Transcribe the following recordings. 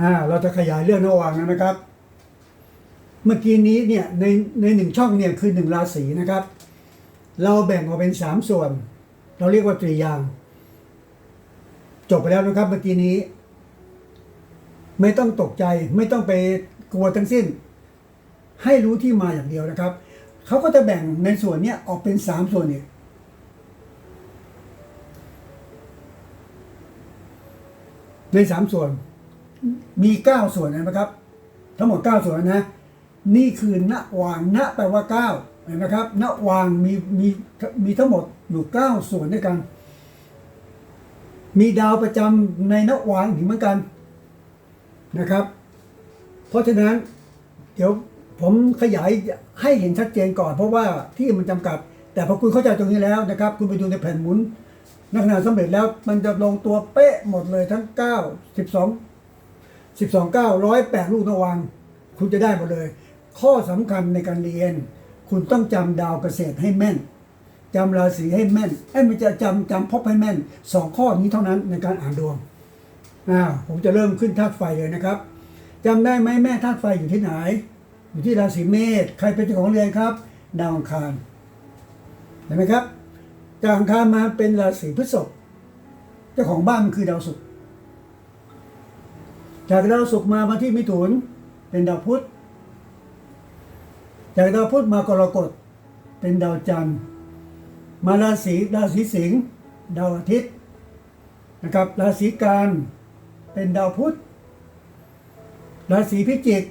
อ่าเราจะขยายเรื่องระหว่างนะครับ เมื่อกี้นี้เนี่ยในในหนึ่งช่องเนี่ยคือหนึ่งราศีนะครับ เราแบ่งออกเป็นสามส่วน เราเรียกว่าตรียาง จบไปแล้วนะครับเมื่อกี้นี้ ไม่ต้องตกใจไม่ต้องไปกลัวทั้งสิ้น ให้รู้ที่มาอย่างเดียวนะครับเขาก็จะแบ่งในส่วนเนี้ยออกเป็นสามส่วนเนี่ยในสามส่วน มีเก้าส่วนนะครับ ทั้งหมดเก้าส่วนนะ นี่คือณวางณแปลว่าเก้าเห็นไหมครับณวางมีมีมีทั้งหมดอยู่เก้าส่วนด้วยกัน มีดาวประจำในณวางอีกเหมือนกันนะครับ เพราะฉะนั้นเดี๋ยวผมขยายให้เห็นชัดเจนก่อน เพราะว่าที่มันจำกัด แต่พอคุณเข้าใจตรงนี้แล้วนะครับ คุณไปดูในแผ่นหมุนนักงานสำเร็จแล้วมันจะลงตัวเป๊ะหมดเลยทั้ง 9 12 12 9 108ลูกนวางคุณจะได้หมดเลย ข้อสำคัญในการเรียน คุณต้องจำดาวเกษตรให้แม่นจำราศีให้แม่นไอ้ยไม่จะจำจำพบให้แม่นสองข้อนี้เท่านั้นในการอ่านดวงอ่าผมจะเริ่มขึ้นธาตุไฟเลยนะครับจำได้ไหมแม่ธาตุไฟอยู่ที่ไหน อยู่ที่ราศีเมษใครเป็นเจ้าของเรือนครับดาวอังคารเห็นไหมครับดาวอังคารมาเป็นราศีพฤษภเจ้าของบ้านมันคือดาวศุกร์ จากดาวศุกร์มามาที่มิถุนเป็นดาวพุธ จากดาวพุธมากรกฎเป็นดาวจันทร์ มาราศีราศีสิงห์ดาวอาทิตย์นะครับราศีกันเป็นดาวพุธราศีพิจิก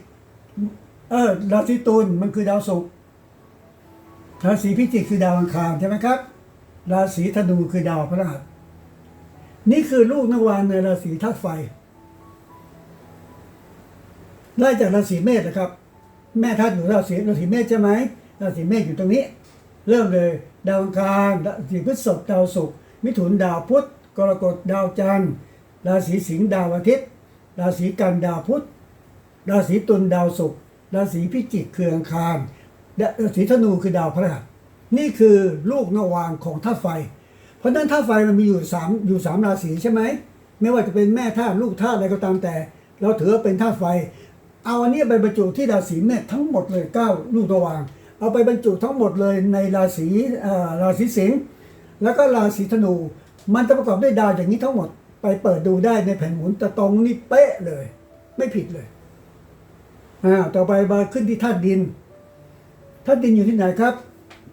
เออราศีตุลมันคือดาวศุกร์ราศีพิจิกคือดาวอังคารใช่ไหมครับ ราศีธนูคือดาวพฤหัสนี่คือลูกนวานในราศีธาตุไฟ ไล่จากราศีเมษนะครับ แม่ธาตุอยู่ราศีราศีเมษใช่ไหมราศีเมษอยู่ตรงนี้ เริ่มเลยดาวอังคารราศีพฤษภดาวศุกร์มิถุนดาวพุธกรกฎดาวจันทร์ราศีสิงห์ดาวอาทิตย์ราศีกันดาวพุธราศีตุลดาวศุกร์ราศีพิจิกคืออังคารราศีธนูคือดาวพฤหัสนี่คือลูกนวางของธาตุไฟ เพราะนั้นธาตุไฟมันมีอยู่สามอยู่สามราศีใช่ไหมไม่ว่าจะเป็นแม่ธาตุลูกธาตุอะไรก็ตามแต่ เราถือว่าเป็นธาตุไฟ เอาอันนี้ไปบรรจุที่ราศีเมษทั้งหมดเลยเก้าลูกนวางเอาไปบรรจุทั้งหมดเลยในราศีราศีสิงห์แล้วก็ราศีธนู มันจะประกอบด้วยดาวอย่างนี้ทั้งหมดไปเปิดดูได้ในแผ่นหมุนตะตรงนี่เป๊ะเลย ไม่ผิดเลยอ่าต่อไปมาขึ้นที่ธาตุดินธาตุดินอยู่ที่ไหนครับ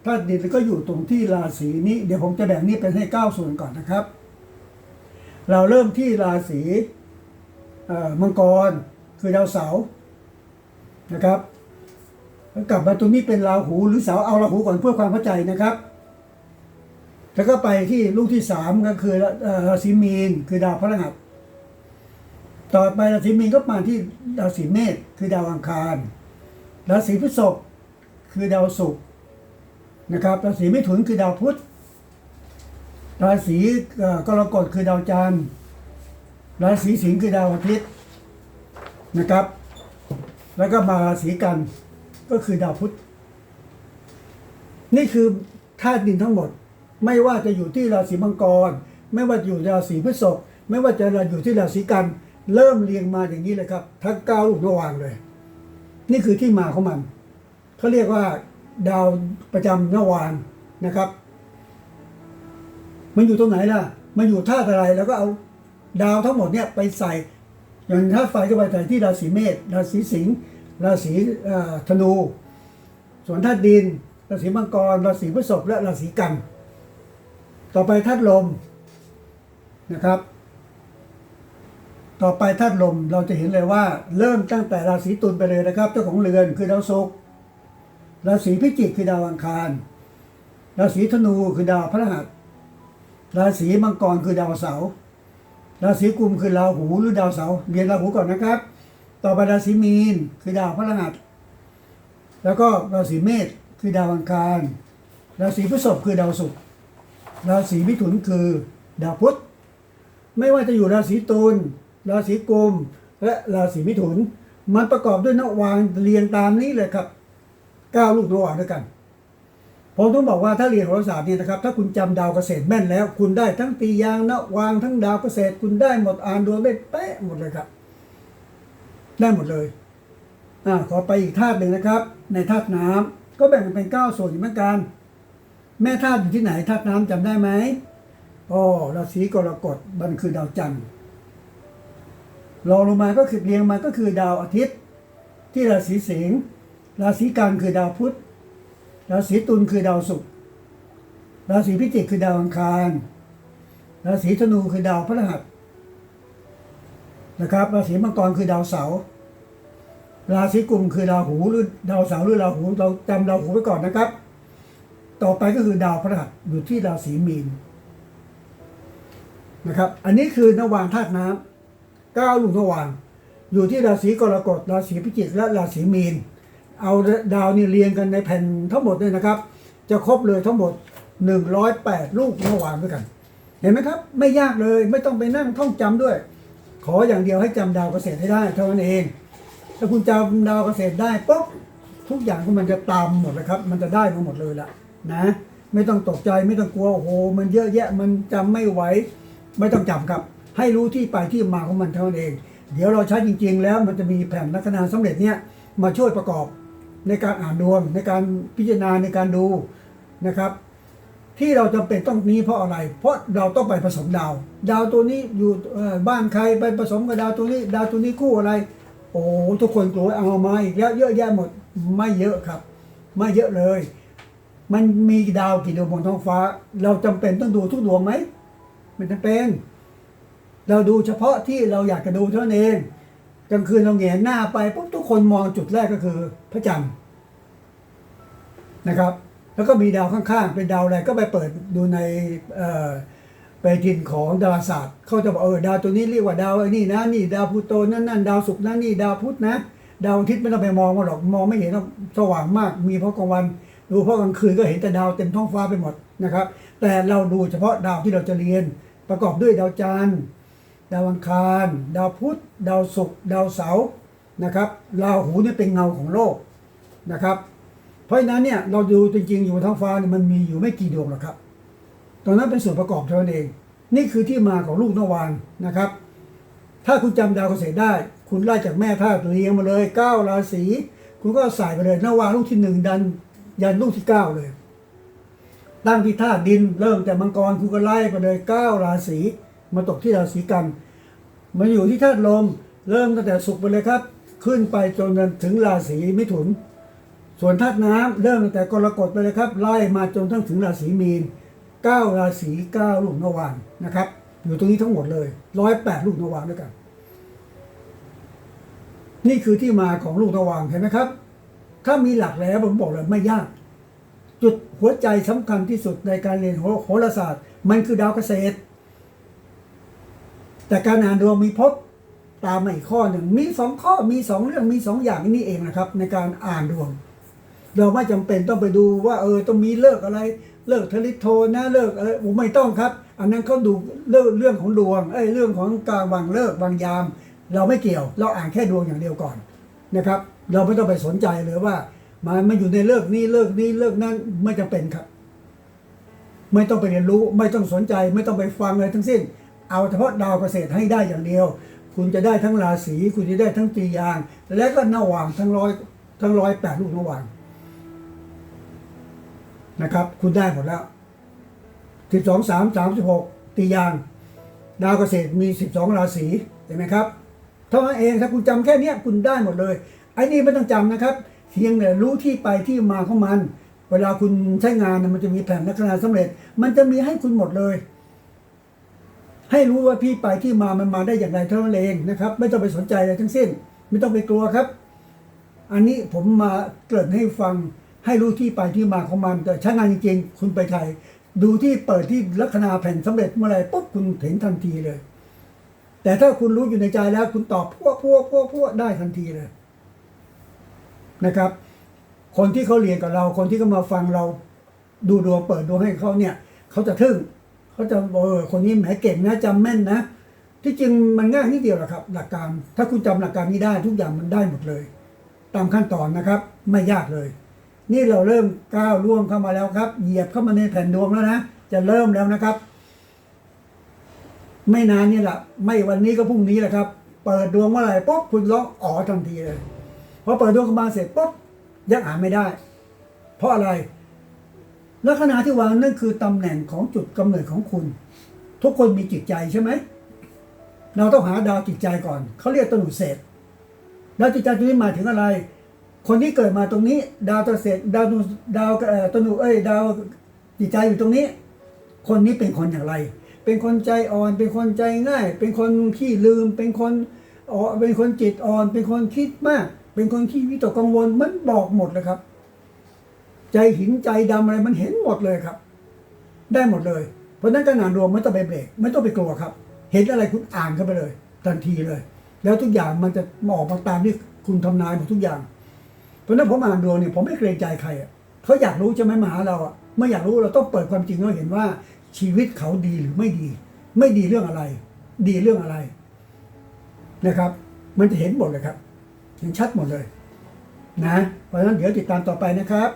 ธาตุดินก็อยู่ตรงที่ราศีนี้ เดี๋ยวผมจะแบ่งนี้เป็นให้เก้าส่วนก่อนนะครับ เราเริ่มที่ราศีมังกรคือดาวเสาร์ นะครับกลับมาตรงนี้เป็นราหูหรือเสาเอาราหูก่อนเพื่อความเข้าใจนะครับ แล้วก็ไปที่ลูกที่สามก็คือราศีมีนคือดาวพฤหัส ต่อไปราศีมีนก็มาที่ราศีเมษคือดาวอังคาร ราศีพฤษภคือดาวศุกร์นะครับ ราศีมิถุนคือดาวพุธ ราศีกรกฎคือดาวจันทร์ ราศีสิงห์คือดาวอาทิตย์นะครับ แล้วก็มาราศีกัน ก็คือดาวพุธ นี่คือธาตุดินทั้งหมด ไม่ว่าจะอยู่ที่ราศีมังกร ไม่ว่าอยู่ราศีพฤษภไม่ว่าจะอยู่ที่ราศีกัน เริ่มเรียงมาอย่างนี้เลยครับ ทั้งเก้าลูกระวางเลย นี่คือที่มาของมันเขาเรียกว่า ดาวประจำนวานนะครับ มันอยู่ตรงไหนล่ะ มันอยู่ธาตุอะไรแล้วก็เอาดาวทั้งหมดเนี่ยไปใส่ อย่างธาตุไฟก็ไปใส่ที่ราศีเมษราศีสิงห์ราศีธนู ส่วนธาตุดิน ราศีมังกร ราศีพฤษภและราศีกัน ต่อไปธาตุลมนะครับ ต่อไปธาตุลมเราจะเห็นเลยว่า เริ่มตั้งแต่ราศีตุลไปเลยนะครับ เจ้าของเรือนคือดาวศุกร์ราศีพิจิกคือดาวอังคาร ราศีธนูคือดาวพฤหัสราศีมังกรคือดาวเสาร์ ราศีกุมคือราหูหรือดาวเสาร์เรียนราหูก่อนนะครับ ต่อไปราศีมีนคือดาวพฤหัส แล้วก็ราศีเมษคือดาวอังคาร ราศีพฤษภคือดาวศุกร์ ราศีมิถุนคือดาวพุธ ไม่ว่าจะอยู่ราศีตุล ราศีกุม และราศีมิถุน มันประกอบด้วยนวางเรียงตามนี้เลยครับเก้าลูกนวาด้วยกัน ผมต้องบอกว่าถ้าเรียนโหราศาสตร์เนี่ยนะครับ ถ้าคุณจำดาวเกษตรแม่นแล้ว คุณได้ทั้งตียางนวางทั้งดาวเกษตร คุณได้หมดอ่านดวงได้เป๊ะหมดเลยครับ ได้หมดเลยอ่าขอไปอีกธาตุหนึ่งนะครับ ในธาตุน้ำก็แบ่งเป็นเก้าส่วนเหมือนกัน แม่ธาตุอยู่ที่ไหนธาตุน้ำจำได้ไหมอ๋อราศีกรกฎมันคือดาวจันทร์รองลงมาก็คือเรียงมาก็คือดาวอาทิตย์ ที่ราศีสิงห์ราศีกันคือดาวพุธ ราศีตุลคือดาวศุกร์ราศีพิจิกคือดาวอังคารราศีธนูคือดาวพฤหัสนะครับราศีมังกรคือดาวเสาร์ราศีกุมคือดาวหูหรือดาวเสาร์หรือราวหูเราจำดาวหูไว้ก่อนนะครับ ต่อไปก็คือดาวพฤหัสอยู่ที่ราศีมีนนะครับ อันนี้คือนวางธาตุน้ำเก้าลูกนวาง อยู่ที่ราศีกรกฎราศีพิจิกและราศีมีน เอาดาวนี่เรียงกันในแผ่นทั้งหมดเนี่ยนะครับ จะครบเลยทั้งหมด 108 ลูกเมื่อวานด้วยกัน เห็นไหมครับ ไม่ยากเลยไม่ต้องไปนั่งท่องจำด้วย ขออย่างเดียวให้จำดาวเกษตรให้ได้เท่านั้นเอง ถ้าคุณจำดาวเกษตรได้ปุ๊บทุกอย่างก็มันจะตามหมดเลยครับ มันจะได้มาหมดเลยละนะไม่ต้องตกใจไม่ต้องกลัวโอ้โหมันเยอะแยะมันจำไม่ไหวไม่ต้องจำครับ ให้รู้ที่ไปที่มาของมันเท่านั้นเอง เดี๋ยวเราใช้จริง ๆ แล้วมันจะมีแผ่นลัคนาสำเร็จเนี่ยมาช่วยประกอบ ในการอ่านดวง ในการพิจารณาในการดูนะครับ ที่เราจำเป็นต้องนี้เพราะอะไร เพราะเราต้องไปผสมดาว ดาวตัวนี้อยู่บ้านใครไปผสมกับดาวตัวนี้ดาวตัวนี้คู่อะไร โอ้ทุกคนกลัวเอามาอีกแล้วเยอะแยะหมดไม่เยอะครับ ไม่เยอะเลย มันมีดาวกี่ดวงบนท้องฟ้า เราจำเป็นต้องดูทุกดวงไหมไม่จำเป็น เราดูเฉพาะที่เราอยากจะดูเท่านั้นเอง กลางคืนเราเหงนหน้าไปปุ๊บทุกคนมองจุดแรกก็คือพระจันทร์นะครับ แล้วก็มีดาวข้างๆ เป็นดาวอะไรก็ไปเปิดดูในเอ่อไปทินของดาราศาสตร์เขาจะบอกเออดาวตัวนี้เรียกว่าดาวไอ้นี่นะนี่ ดาวพลูโตนั่นนั่นดาวศุกร์นั่นนี่ดาวพุธนะ ดาวอาทิตย์ไม่ต้องไปมองมันหรอกมองไม่เห็นหรอกสว่างมาก มีเพราะกลางวัน ดูเพราะกลางคืนก็เห็นแต่ดาวเต็มท้องฟ้าไปหมดนะครับ แต่เราดูเฉพาะดาวที่เราจะเรียน ประกอบด้วยดาวจันทร์ ดาวอังคาร ดาวพุธดาวศุกร์ดาวเสาร์นะครับราหูนี่เป็นเงาของโลกนะครับ เพราะฉะนั้นเนี่ยเราดูจริงๆอยู่บนท้องฟ้าเนี่ยมันมีอยู่ไม่กี่ดวงหรอกครับตรงนั้นเป็นส่วนประกอบเท่านั้นเอง นี่คือที่มาของลูกนวางนะครับ ถ้าคุณจำดาวเกษตรได้ คุณไล่จากแม่ธาตุเรียงมาเลยเก้าราศีคุณก็ใส่ไปเลยนวางลูกที่หนึ่งดันยันลูกที่เก้าเลยตั้งที่ธาตุดินเริ่มแต่มังกรคุณก็ไล่ไปเลยเก้าราศี มาตกที่ราศีกันมาอยู่ที่ธาตุลม เริ่มตั้งแต่สุกร์ไปเลยครับ ขึ้นไปจนถึงราศีมิถุน ส่วนธาตุน้ำเริ่มตั้งแต่กรกฎไปเลยครับ ไล่มาจนทั้งถึงราศีมีนเก้าราศีเก้าลูกนวางนะครับ อยู่ตรงนี้ทั้งหมดเลยร้อยแปดลูกนวางด้วยกัน นี่คือที่มาของลูกนวางเห็นไหมครับ ถ้ามีหลักแล้วผมบอกเลยไม่ยาก จุดหัวใจสำคัญที่สุดในการเรียนโหราศาสตร์ มันคือดาวเกษตร แต่การอ่านดวงมีพบตามมาอีกข้อหนึ่งมีสองข้อมีสองเรื่องมีสองอย่างนี่เองนะครับ ในการอ่านดวง เราไม่จำเป็นต้องไปดูว่า เออต้องมีเลิกอะไร เลิกทลิโทนะเลิกอะไรผมไม่ต้องครับ อันนั้นเขาดูเรื่องเรื่องของดวงเอ้ยเรื่องของการวางเลิกวางยาม เราไม่เกี่ยว เราอ่านแค่ดวงอย่างเดียวก่อนนะครับ เราไม่ต้องไปสนใจเลยว่า มันมันอยู่ในเลิกนี้เลิกนี้เลิกนั้นไม่จำเป็นครับ ไม่ต้องไปเรียนรู้ ไม่ต้องสนใจ ไม่ต้องไปฟังอะไรทั้งสิ้น เอาเฉพาะดาวเกษตรให้ได้อย่างเดียว คุณจะได้ทั้งราศีคุณจะได้ทั้งตียาง และก็นวางทั้งร้อยทั้งร้อยแปดลูกนวางนะครับ คุณได้หมดแล้วสิบสองสามสามสิบหกตียาง ดาวเกษตรมีสิบสองราศีเห็นไหมครับเท่านั้นเองถ้าคุณจำแค่เนี้ยคุณได้หมดเลยไอ้นี่ไม่ต้องจำนะครับเพียงแต่รู้ที่ไปที่มาของมัน เวลาคุณใช้งานมันจะมีแผนลักษณะสำเร็จ มันจะมีให้คุณหมดเลย ให้รู้ว่าพี่ไปที่มามันมาได้อย่างไรเท่านั้นเองนะครับ ไม่ต้องไปสนใจอะไรทั้งสิ้น ไม่ต้องไปกลัวครับ อันนี้ผมมาเกริ่นให้ฟังให้รู้ที่ไปที่มาของมันแต่ใช้งานจริงๆคุณไปไทยดูที่เปิดที่ลัคนาแผ่นสำเร็จเมื่อไรปุ๊บคุณเห็นทันทีเลย แต่ถ้าคุณรู้อยู่ในใจแล้ว คุณตอบพวกพวกพวกพวกได้ทันทีเลยนะครับ คนที่เขาเรียนกับเรา คนที่เขามาฟังเราดูดวงเปิดดวงให้เขาเนี่ย เขาจะทึ่ง เขาจะบอกเออคนนี้แหมเก่งนะจำแม่นนะ ที่จริงมันง่ายนิดเดียวแหละครับ หลักการ ถ้าคุณจำหลักการนี้ได้ทุกอย่างมันได้หมดเลย ตามขั้นตอนนะครับ ไม่ยากเลย นี่เราเริ่มก้าวล่วงเข้ามาแล้วครับ เหยียบเข้ามาในแผ่นดวงแล้วนะ จะเริ่มแล้วนะครับ ไม่นานนี่แหละ ไม่วันนี้ก็พรุ่งนี้แหละครับ เปิดดวงเมื่อไหร่ปุ๊บคุณร้องอ๋อทันทีเลยพอเปิดดวงเข้ามาเสร็จปุ๊บยังอ่านไม่ได้ เพราะอะไร ลัคนาที่วางนั่นคือตำแหน่งของจุดกำเนิดของคุณ ทุกคนมีจิตใจใช่ไหม เราต้องหาดาวจิตใจก่อน เขาเรียกตนุเศษดาวจิตใจตรงนี้หมายถึงอะไร คนที่เกิดมาตรงนี้ ดาวตนุเศษดาวตนุดาวเอ่อตนุเอ้ย ดาวจิตใจอยู่ตรงนี้ คนนี้เป็นคนอย่างไร เป็นคนใจอ่อน เป็นคนใจง่าย เป็นคนขี้ลืม เป็นคนอ๋อเป็นคนจิตอ่อน เป็นคนคิดมาก เป็นคนขี้วิตกกังวล มันบอกหมดเลยครับ ใจหินใจดำอะไรมันเห็นหมดเลยครับ ได้หมดเลย เพราะนั้นการอ่านรวมไม่ต้องไปเบรกไม่ต้องไปกลัวครับ เห็นอะไรคุณอ่านเข้าไปเลย ทันทีเลย แล้วทุกอย่างมันจะมาออกมาตามที่คุณทำนายหมดทุกอย่าง เพราะนั้นผมอ่านดวงเนี่ยผมไม่เกรงใจใครอะเขาอยากรู้ใช่ไหมมาหาเราอะเมื่อยากรู้เราต้องเปิดความจริงให้เขาเห็นว่าชีวิตเขาดีหรือไม่ดี ไม่ดีเรื่องอะไร ดีเรื่องอะไรนะครับ มันจะเห็นหมดเลยครับเห็นชัดหมดเลย นะเพราะฉะนั้นเดี๋ยวติดตามต่อไปนะครับ